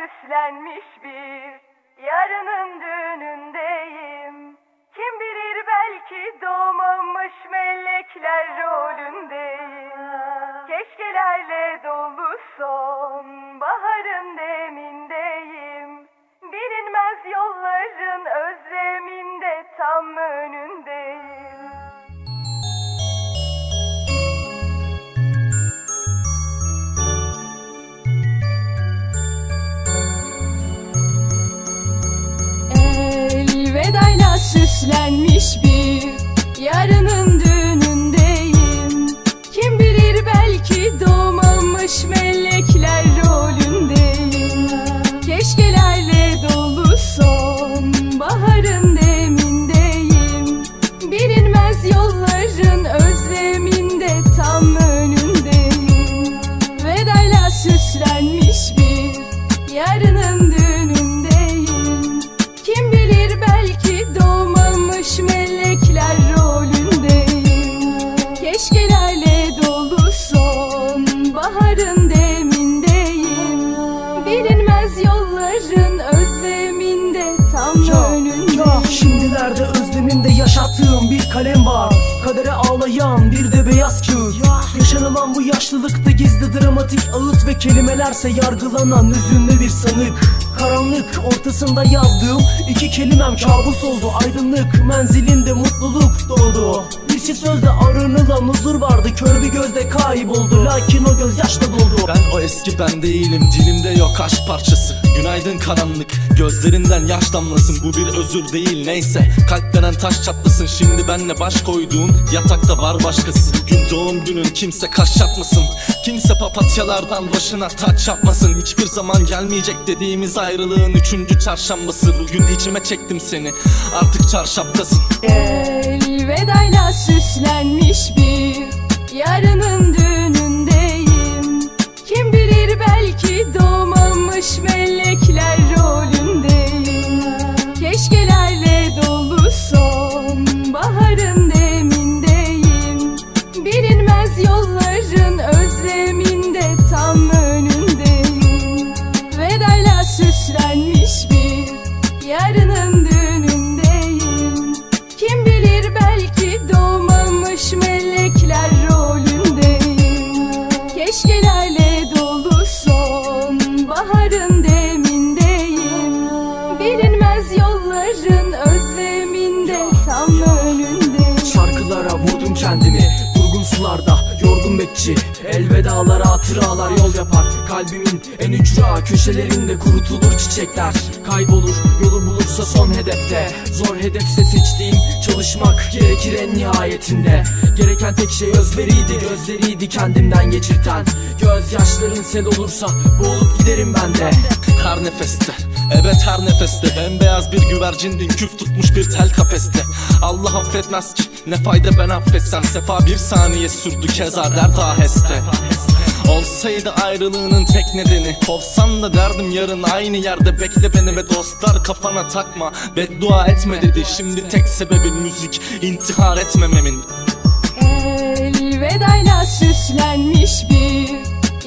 süslenmiş bir yarının düğünündeyim. Kim bilir belki doğmamış melekler rolündeyim. Keşkelerle dolu Elvedayla şimdilerde özlemimde yaşattığım bir kalem var. Kadere ağlayan bir de beyaz kağıt. Yaşanılan bu yaşlılıkta gizli dramatik ağıt Ve kelimelerse yargılanan üzünlü bir sanık. Karanlık ortasında yazdığım iki kelimem kabus oldu. Aydınlık menzilinde mutluluk doğdu Bir çift sözde aranılan huzur vardı. Kör bir gözde kayboldu. Lakin o göz yaşla doldu. Ben o eski ben değilim. Dilimde yok aşk parçası. Günaydın karanlık. Gözlerinden yaş damlasın. Bu bir özür değil. Neyse Kalp denen taş çatlasın. Şimdi benle baş koyduğun yatakta var başkası. Bugün doğum günün kimse kaş çatmasın Kimse papatyalardan başına taç yapmasın. Hiçbir zaman gelmeyecek dediğimiz ayrılığın üçüncü çarşambası. Bugün içime çektim seni. Artık çarşaftasın. Elvedayla süslenmiş bir yarının kendimi. Durgun sularda yorgun bekçi. Elvedalara hatıralar yol yapar. Kalbimin en ücra köşelerinde kurutulur çiçekler. Kaybolur yolu bulursa son hedefte. Zor hedefse seçtiğim çalışmak gerekir en nihayetinde. Gereken tek şey özveriydi gözleriydi kendimden geçirten. Gözyaşların sel olursa boğulup giderim ben de. Her nefeste Evet her nefeste Bembeyaz bir güvercindin küf tutmuş bir tel kafeste Allah affetmez ki ne fayda ben affetsem? Sefa bir saniye sürdü keza dert aheste. Olsaydı ayrılığının tek nedeni Kovsan da derdim yarın aynı yerde. Bekle beni ve dostlar kafana takma Beddua etme dedi. Şimdi tek sebebi müzik intihar etmememin. Elvedayla süslenmiş bir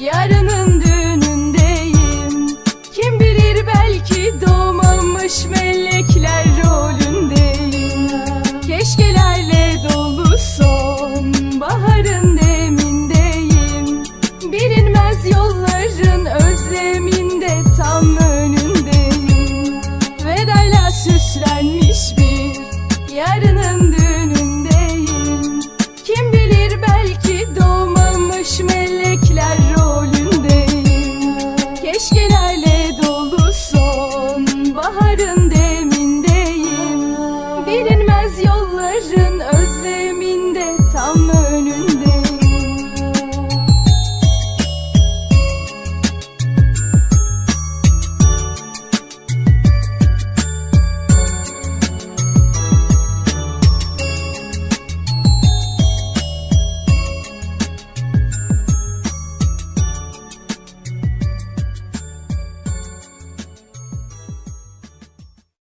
yarının süslenmiş bir yarın